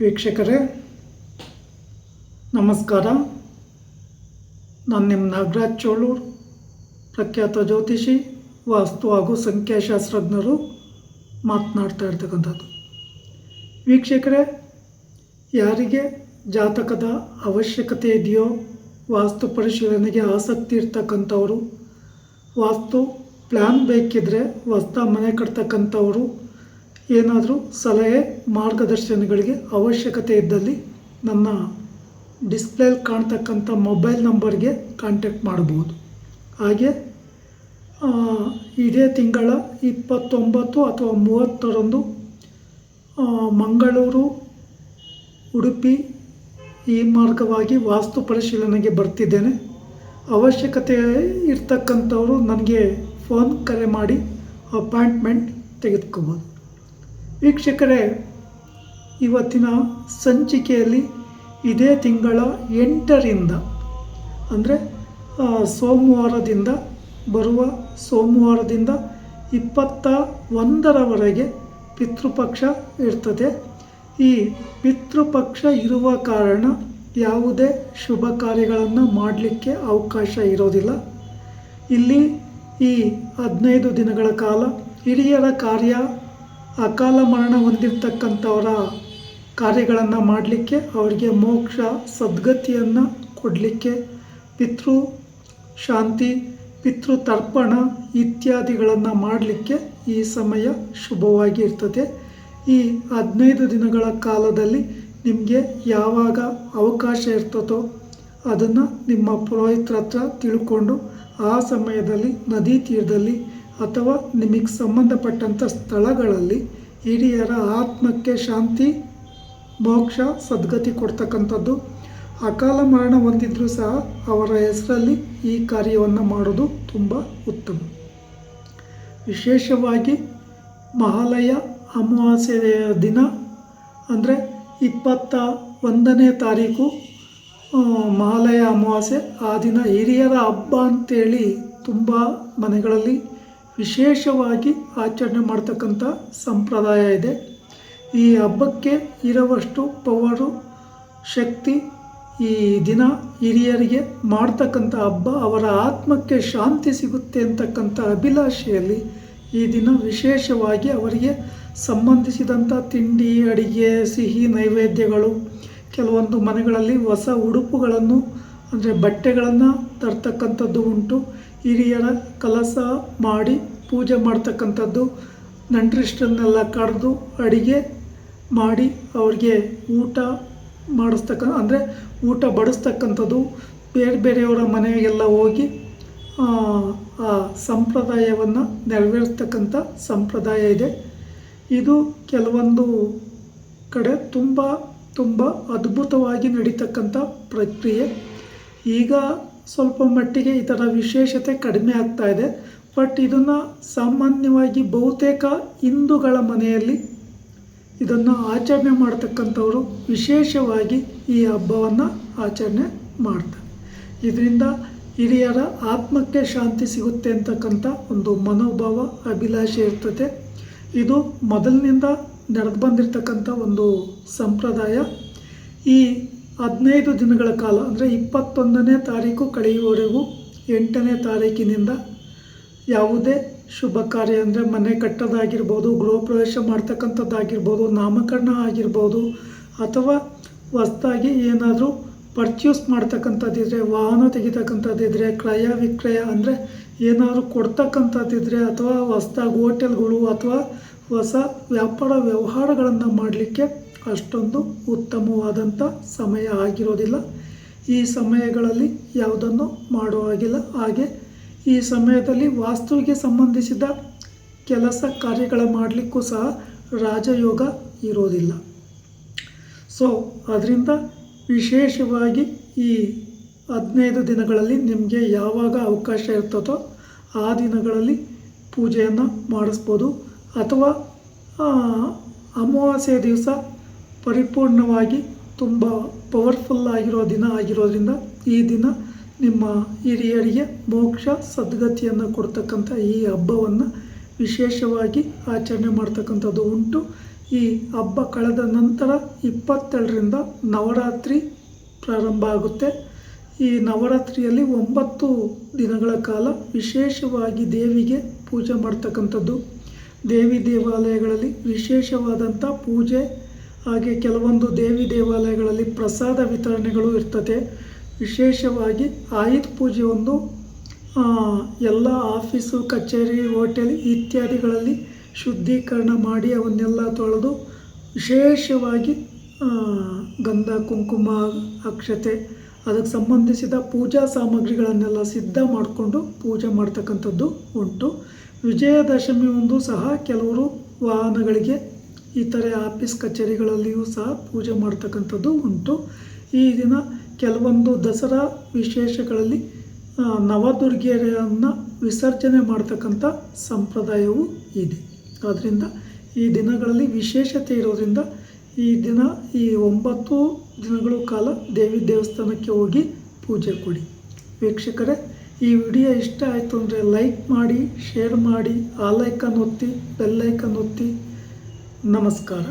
ವೀಕ್ಷಕರೇ, ನಮಸ್ಕಾರ. ನಾನು ನಿಮ್ಮ ನಾಗರಾಜ್ ಚೋಳೂರ್, ಪ್ರಖ್ಯಾತ ಜ್ಯೋತಿಷಿ, ವಾಸ್ತು ಹಾಗೂ ಸಂಖ್ಯಾಶಾಸ್ತ್ರಜ್ಞರು ಮಾತನಾಡ್ತಾ ಇರ್ತಕ್ಕಂಥದ್ದು. ವೀಕ್ಷಕರೇ, ಯಾರಿಗೆ ಜಾತಕದ ಅವಶ್ಯಕತೆ ಇದೆಯೋ, ವಾಸ್ತು ಪರಿಶೀಲನೆಗೆ ಆಸಕ್ತಿ ಇರ್ತಕ್ಕಂಥವರು, ವಾಸ್ತು ಪ್ಲ್ಯಾನ್ ಬೇಕಿದ್ದರೆ ಹೊಸ್ದ ಮನೆ ಕಟ್ತಕ್ಕಂಥವರು ಏನಾದರೂ ಸಲಹೆ, ಮಾರ್ಗದರ್ಶನಗಳಿಗೆ ಅವಶ್ಯಕತೆ ಇದ್ದಲ್ಲಿ ನನ್ನ ಡಿಸ್ಪ್ಲೇಲಿ ಕಾಣ್ತಕ್ಕಂಥ ಮೊಬೈಲ್ ನಂಬರ್ಗೆ ಕಾಂಟ್ಯಾಕ್ಟ್ ಮಾಡ್ಬೋದು. ಹಾಗೆ ಇದೇ ತಿಂಗಳ ಇಪ್ಪತ್ತೊಂಬತ್ತು ಅಥವಾ ಮೂವತ್ತರಂದು ಮಂಗಳೂರು, ಉಡುಪಿ ಈ ಮಾರ್ಗವಾಗಿ ವಾಸ್ತು ಪರಿಶೀಲನೆಗೆ ಬರ್ತಿದ್ದೇನೆ. ಅವಶ್ಯಕತೆ ಇರ್ತಕ್ಕಂಥವರು ನನಗೆ ಫೋನ್ ಕರೆ ಮಾಡಿ ಅಪಾಯಿಂಟ್ಮೆಂಟ್ ತೆಗೆದುಕೋಬೋದು. ವೀಕ್ಷಕರೇ, ಇವತ್ತಿನ ಸಂಚಿಕೆಯಲ್ಲಿ ಇದೇ ತಿಂಗಳ ಎಂಟರಿಂದ, ಅಂದರೆ ಸೋಮವಾರದಿಂದ ಬರುವ ಸೋಮವಾರದಿಂದ ಇಪ್ಪತ್ತ ಒಂದರವರೆಗೆ ಪಿತೃಪಕ್ಷ ಇರ್ತದೆ. ಈ ಪಿತೃಪಕ್ಷ ಇರುವ ಕಾರಣ ಯಾವುದೇ ಶುಭ ಕಾರ್ಯಗಳನ್ನು ಮಾಡಲಿಕ್ಕೆ ಅವಕಾಶ ಇರೋದಿಲ್ಲ. ಇಲ್ಲಿ ಈ ಹದಿನೈದು ದಿನಗಳ ಕಾಲ ಹಿರಿಯರ ಕಾರ್ಯ ಅಕಾಲ ಮರಣ ಹೊಂದಿರ್ತಕ್ಕಂಥವರ ಕಾರ್ಯಗಳನ್ನು ಮಾಡಲಿಕ್ಕೆ ಅವರಿಗೆ ಮೋಕ್ಷ, ಸದ್ಗತಿಯನ್ನು ಕೊಡಲಿಕ್ಕೆ ಪಿತೃ ಶಾಂತಿ, ಪಿತೃ ತರ್ಪಣ ಇತ್ಯಾದಿಗಳನ್ನು ಮಾಡಲಿಕ್ಕೆ ಈ ಸಮಯ ಶುಭವಾಗಿ ಇರ್ತದೆ. ಈ ಹದಿನೈದು ದಿನಗಳ ಕಾಲದಲ್ಲಿ ನಿಮಗೆ ಯಾವಾಗ ಅವಕಾಶ ಇರ್ತದೋ ಅದನ್ನು ನಿಮ್ಮ ಪುರೋಹಿತರ ಹತ್ರ ತಿಳ್ಕೊಂಡು ಆ ಸಮಯದಲ್ಲಿ ನದಿ ತೀರದಲ್ಲಿ ಅಥವಾ ನಿಮಗೆ ಸಂಬಂಧಪಟ್ಟಂಥ ಸ್ಥಳಗಳಲ್ಲಿ ಹಿರಿಯರ ಆತ್ಮಕ್ಕೆ ಶಾಂತಿ, ಮೋಕ್ಷ, ಸದ್ಗತಿ ಕೊಡ್ತಕ್ಕಂಥದ್ದು. ಅಕಾಲ ಮರಣ ಹೊಂದಿದ್ರೂ ಸಹ ಅವರ ಹೆಸರಲ್ಲಿ ಈ ಕಾರ್ಯವನ್ನು ಮಾಡೋದು ತುಂಬ ಉತ್ತಮ. ವಿಶೇಷವಾಗಿ ಮಹಾಲಯ ಅಮಾವಾಸ್ಯೆಯ ದಿನ, ಅಂದರೆ ಇಪ್ಪತ್ತ ಒಂದನೇ ತಾರೀಕು ಮಹಾಲಯ ಅಮಾವಾಸ್ಯೆ, ಆ ದಿನ ಹಿರಿಯರ ಹಬ್ಬ ಅಂತೇಳಿ ತುಂಬ ಮನೆಗಳಲ್ಲಿ ವಿಶೇಷವಾಗಿ ಆಚರಣೆ ಮಾಡ್ತಕ್ಕಂಥ ಸಂಪ್ರದಾಯ ಇದೆ. ಈ ಹಬ್ಬಕ್ಕೆ ಇರುವಷ್ಟು ಪವರು ಶಕ್ತಿ ಈ ದಿನ ಹಿರಿಯರಿಗೆ ಮಾಡ್ತಕ್ಕಂಥ ಹಬ್ಬ ಅವರ ಆತ್ಮಕ್ಕೆ ಶಾಂತಿ ಸಿಗುತ್ತೆ ಅಂತಕ್ಕಂಥ ಅಭಿಲಾಷೆಯಲ್ಲಿ ಈ ದಿನ ವಿಶೇಷವಾಗಿ ಅವರಿಗೆ ಸಂಬಂಧಿಸಿದಂಥ ತಿಂಡಿ, ಅಡಿಗೆ, ಸಿಹಿ, ನೈವೇದ್ಯಗಳು, ಕೆಲವೊಂದು ಮನೆಗಳಲ್ಲಿ ಹೊಸ ಉಡುಪುಗಳನ್ನು, ಅಂದರೆ ಬಟ್ಟೆಗಳನ್ನು ತರ್ತಕ್ಕಂಥದ್ದು ಉಂಟು. ಹಿರಿಯರ ಕಲಸ ಮಾಡಿ ಪೂಜೆ ಮಾಡ್ತಕ್ಕಂಥದ್ದು ನಂಟ್ರಿಷ್ಟನ್ನೆಲ್ಲ ಕಡಿದು ಅಡಿಗೆ ಮಾಡಿ ಅವ್ರಿಗೆ ಊಟ ಮಾಡಿಸ್ತಕ್ಕ ಅಂದರೆ ಊಟ ಬಡಿಸ್ತಕ್ಕಂಥದ್ದು. ಬೇರೆ ಬೇರೆಯವರ ಮನೆಗೆಲ್ಲ ಹೋಗಿ ಆ, ಸಂಪ್ರದಾಯವನ್ನು ನೆರವೇರಿಸ್ತಕ್ಕಂಥ ಸಂಪ್ರದಾಯ ಇದೆ. ಇದು ಕೆಲವೊಂದು ಕಡೆ ತುಂಬ ತುಂಬ ಅದ್ಭುತವಾಗಿ ನಡೀತಕ್ಕಂಥ ಪ್ರಕ್ರಿಯೆ. ಈಗ ಸ್ವಲ್ಪ ಮಟ್ಟಿಗೆ ಇದರ ವಿಶೇಷತೆ ಕಡಿಮೆ ಆಗ್ತಾ ಇದೆ. ಬಟ್ ಇದನ್ನು ಸಾಮಾನ್ಯವಾಗಿ ಬಹುತೇಕ ಹಿಂದೂಗಳ ಮನೆಯಲ್ಲಿ ಇದನ್ನು ಆಚರಣೆ ಮಾಡ್ತಕ್ಕಂಥವರು ವಿಶೇಷವಾಗಿ ಈ ಹಬ್ಬವನ್ನು ಆಚರಣೆ ಮಾಡ್ತಾರೆ. ಇದರಿಂದ ಹಿರಿಯರ ಆತ್ಮಕ್ಕೆ ಶಾಂತಿ ಸಿಗುತ್ತೆ ಅಂತಕ್ಕಂಥ ಒಂದು ಮನೋಭಾವ, ಅಭಿಲಾಷೆ ಇರ್ತದೆ. ಇದು ಮೊದಲಿನಿಂದ ನಡೆದು ಬಂದಿರತಕ್ಕಂಥ ಒಂದು ಸಂಪ್ರದಾಯ. ಈ ಹದಿನೈದು ದಿನಗಳ ಕಾಲ, ಅಂದರೆ ಇಪ್ಪತ್ತೊಂದನೇ ತಾರೀಕು ಕಳೆಯುವವರೆಗೂ ಎಂಟನೇ ತಾರೀಕಿನಿಂದ ಯಾವುದೇ ಶುಭ ಕಾರ್ಯ, ಅಂದರೆ ಮನೆ ಕಟ್ಟೋದಾಗಿರ್ಬೋದು, ಗೃಹ ಪ್ರವೇಶ ಮಾಡ್ತಕ್ಕಂಥದ್ದಾಗಿರ್ಬೋದು, ನಾಮಕರಣ ಆಗಿರ್ಬೋದು, ಅಥವಾ ಹೊಸ್ದಾಗಿ ಏನಾದರೂ ಪರ್ಚೇಸ್ ಮಾಡ್ತಕ್ಕಂಥದ್ದಿದ್ರೆ, ವಾಹನ ತೆಗಿತಕ್ಕಂಥದ್ದಿದ್ರೆ, ಕ್ರಯ ವಿಕ್ರಯ, ಅಂದರೆ ಏನಾದರೂ ಕೊಡ್ತಕ್ಕಂಥದ್ದಿದ್ರೆ, ಅಥವಾ ಹೊಸ್ದಾಗಿ ಹೋಟೆಲ್ಗಳು ಅಥವಾ ಹೊಸ ವ್ಯಾಪಾರ ವ್ಯವಹಾರಗಳನ್ನು ಮಾಡಲಿಕ್ಕೆ ಅಷ್ಟೊಂದು ಉತ್ತಮವಾದಂಥ ಸಮಯ ಆಗಿರೋದಿಲ್ಲ. ಈ ಸಮಯಗಳಲ್ಲಿ ಯಾವುದನ್ನು ಮಾಡೋ ಹಾಗಿಲ್ಲ. ಹಾಗೆ ಈ ಸಮಯದಲ್ಲಿ ವಾಸ್ತುವಿಗೆ ಸಂಬಂಧಿಸಿದ ಕೆಲಸ ಕಾರ್ಯಗಳ ಮಾಡಲಿಕ್ಕೂ ಸಹ ರಾಜಯೋಗ ಇರೋದಿಲ್ಲ. ಸೊ ಅದರಿಂದ ವಿಶೇಷವಾಗಿ ಈ ಹದಿನೈದು ದಿನಗಳಲ್ಲಿ ನಿಮಗೆ ಯಾವಾಗ ಅವಕಾಶ ಇರ್ತದೋ ಆ ದಿನಗಳಲ್ಲಿ ಪೂಜೆಯನ್ನು ಮಾಡಿಸ್ಬೋದು. ಅಥವಾ ಅಮಾವಾಸ್ಯೆ ದಿವಸ ಪರಿಪೂರ್ಣವಾಗಿ ತುಂಬ ಪವರ್ಫುಲ್ ಆಗಿರೋ ದಿನ ಆಗಿರೋದ್ರಿಂದ ಈ ದಿನ ನಿಮ್ಮ ಹಿರಿಯರಿಗೆ ಮೋಕ್ಷ ಸದ್ಗತಿಯನ್ನು ಕೊಡ್ತಕ್ಕಂಥ ಈ ಹಬ್ಬವನ್ನು ವಿಶೇಷವಾಗಿ ಆಚರಣೆ ಮಾಡ್ತಕ್ಕಂಥದ್ದು ಉಂಟು. ಈ ಹಬ್ಬ ಕಳೆದ ನಂತರ ಇಪ್ಪತ್ತೆರಡರಿಂದ ನವರಾತ್ರಿ ಪ್ರಾರಂಭ ಆಗುತ್ತೆ. ಈ ನವರಾತ್ರಿಯಲ್ಲಿ ಒಂಬತ್ತು ದಿನಗಳ ಕಾಲ ವಿಶೇಷವಾಗಿ ದೇವಿಗೆ ಪೂಜೆ ಮಾಡ್ತಕ್ಕಂಥದ್ದು. ದೇವಿ ದೇವಾಲಯಗಳಲ್ಲಿ ವಿಶೇಷವಾದಂಥ ಪೂಜೆ ಹಾಗೆ ಕೆಲವೊಂದು ದೇವಿ ದೇವಾಲಯಗಳಲ್ಲಿ ಪ್ರಸಾದ ವಿತರಣೆಗಳು ಇರ್ತದೆ. ವಿಶೇಷವಾಗಿ ಆಯುಧ ಒಂದು ಎಲ್ಲ ಆಫೀಸು, ಕಚೇರಿ, ಹೋಟೆಲ್ ಇತ್ಯಾದಿಗಳಲ್ಲಿ ಶುದ್ಧೀಕರಣ ಮಾಡಿ ಅವನ್ನೆಲ್ಲ ತೊಳೆದು ವಿಶೇಷವಾಗಿ ಗಂಧ, ಕುಂಕುಮ, ಅಕ್ಷತೆ, ಅದಕ್ಕೆ ಸಂಬಂಧಿಸಿದ ಪೂಜಾ ಸಾಮಗ್ರಿಗಳನ್ನೆಲ್ಲ ಸಿದ್ಧ ಮಾಡಿಕೊಂಡು ಪೂಜೆ ಮಾಡ್ತಕ್ಕಂಥದ್ದು ಉಂಟು. ವಿಜಯದಶಮಿ ಒಂದು ಸಹ ಕೆಲವರು ವಾಹನಗಳಿಗೆ ಇತರೆ ಆಫೀಸ್ ಕಚೇರಿಗಳಲ್ಲಿಯೂ ಸಹ ಪೂಜೆ ಮಾಡ್ತಕ್ಕಂಥದ್ದು ಉಂಟು. ಈ ದಿನ ಕೆಲವೊಂದು ದಸರಾ ವಿಶೇಷಗಳಲ್ಲಿ ನವದುರ್ಗೆಯನ್ನು ವಿಸರ್ಜನೆ ಮಾಡ್ತಕ್ಕಂಥ ಸಂಪ್ರದಾಯವೂ ಇದೆ. ಆದ್ದರಿಂದ ಈ ದಿನಗಳಲ್ಲಿ ವಿಶೇಷತೆ ಇರೋದ್ರಿಂದ ಈ ದಿನ, ಈ ಒಂಬತ್ತು ದಿನಗಳ ಕಾಲ ದೇವಿ ದೇವಸ್ಥಾನಕ್ಕೆ ಹೋಗಿ ಪೂಜೆ ಕೊಡಿ. ವೀಕ್ಷಕರೇ, ಈ ವಿಡಿಯೋ ಇಷ್ಟ ಆಯಿತು ಅಂದರೆ ಲೈಕ್ ಮಾಡಿ, ಶೇರ್ ಮಾಡಿ, ಆ ಲೈಕನ್ ಒತ್ತಿ ಬೆಲ್ಲೈಕನ್ ಒತ್ತಿ. ನಮಸ್ಕಾರ